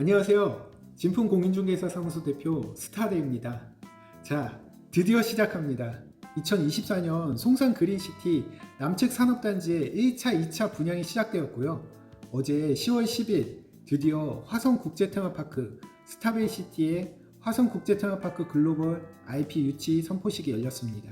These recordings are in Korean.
안녕하세요. 진품 공인중개사 사무소 대표 스타데입니다. 자, 드디어 시작합니다. 2024년 송산 그린시티 남측 산업단지의 1차, 2차 분양이 시작되었고요. 어제 10월 10일 드디어 화성 국제테마파크 스타베이시티의 화성 국제테마파크 글로벌 IP 유치 선포식이 열렸습니다.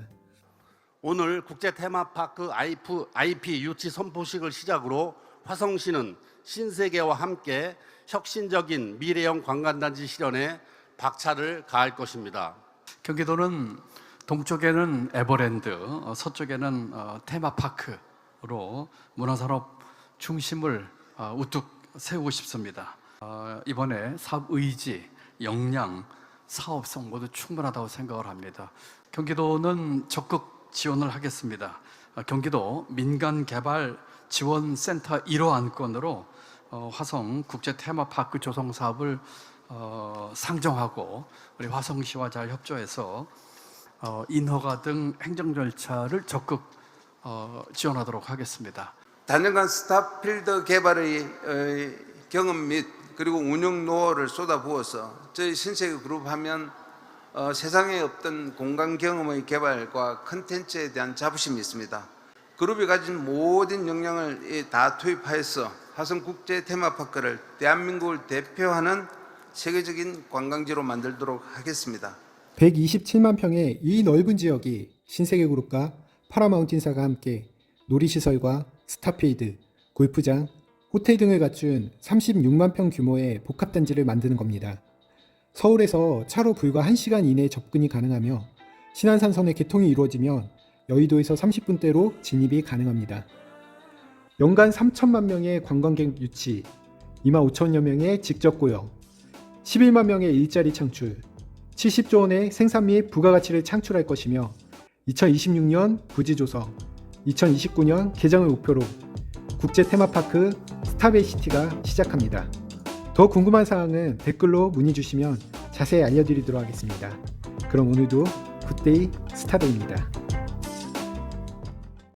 오늘 국제 테마파크 IP, IP 유치 선포식을 시작으로 화성시는 신세계와 함께 혁신적인 미래형 관광단지 실현에 박차를 가할 것입니다. 경기도는 동쪽에는 에버랜드, 어, 서쪽에는 어, 테마파크로 문화산업 중심을 어, 우뚝 세우고 싶습니다. 어, 이번에 사업 의지, 역량, 사업성 모두 충분하다고 생각을 합니다. 경기도는 적극 지원을 하겠습니다. 어, 경기도 민간개발 지원센터 1호 안건으로 어, 화성 국제 테마파크 조성 사업을 어, 상정하고 우리 화성시와 잘 협조해서 어, 인허가 등 행정 절차를 적극 어, 지원하도록 하겠습니다. 단연간 스타필드 개발의 어, 경험 및 그리고 운영 노하우를 쏟아부어서 저희 신세계 그룹 하면 어, 세상에 없던 공간 경험의 개발과 컨텐츠에 대한 자부심이 있습니다. 그룹이 가진 모든 역량을 이다 투입하여서 화성 국제 테마파크를 대한민국을 대표하는 세계적인 관광지로 만들도록 하겠습니다. 127만 평의 이 넓은 지역이 신세계 그룹과 파라마운틴사가 함께 놀이시설과 스타필드, 골프장, 호텔 등을 갖춘 36만 평 규모의 복합단지를 만드는 겁니다. 서울에서 차로 불과 1시간 이내에 접근이 가능하며 신안산선의 개통이 이루어지면 여의도에서 30분대로 진입이 가능합니다. 연간 3천만 명의 관광객 유치, 2만 5천여 명의 직접 고용, 11만 명의 일자리 창출, 70조 원의 생산 및 부가가치를 창출할 것이며 2026년 부지 조성, 2029년 개장을 목표로 국제 테마파크 스타베이시티가 시작합니다. 더 궁금한 사항은 댓글로 문의 주시면 자세히 알려드리도록 하겠습니다. 그럼 오늘도 굿데이 스타데이입니다.